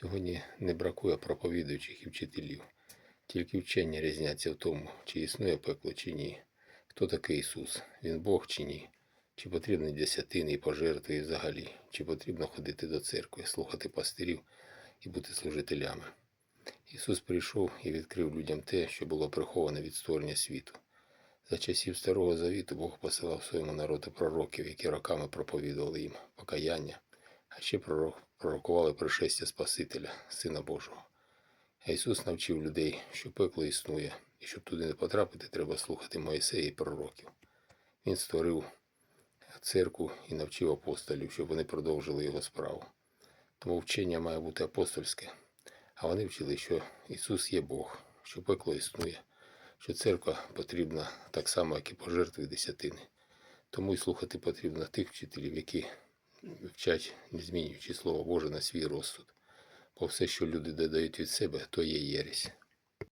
Сьогодні не бракує проповідуючих і вчителів. Тільки вчення різняться в тому, чи існує пекло, чи ні. Хто такий Ісус? Він Бог чи ні? Чи потрібні десятини і пожертви і взагалі? Чи потрібно ходити до церкви, слухати пастирів і бути служителями? Ісус прийшов і відкрив людям те, що було приховане від створення світу. За часів Старого Завіту Бог посилав своєму народу пророків, які роками проповідували їм покаяння, а ще пророкували пришестя Спасителя, Сина Божого. А Ісус навчив людей, що пекло існує, і щоб туди не потрапити, треба слухати Моїсея і пророків. Він створив церкву і навчив апостолів, щоб вони продовжили його справу. Тому вчення має бути апостольське. А вони вчили, що Ісус є Бог, що пекло існує, що церква потрібна так само, як і пожертви десятини. Тому й слухати потрібно тих вчителів, які вчать, не змінюючи Слово Боже на свій розсуд. Бо все, що люди додають від себе, то є єресь.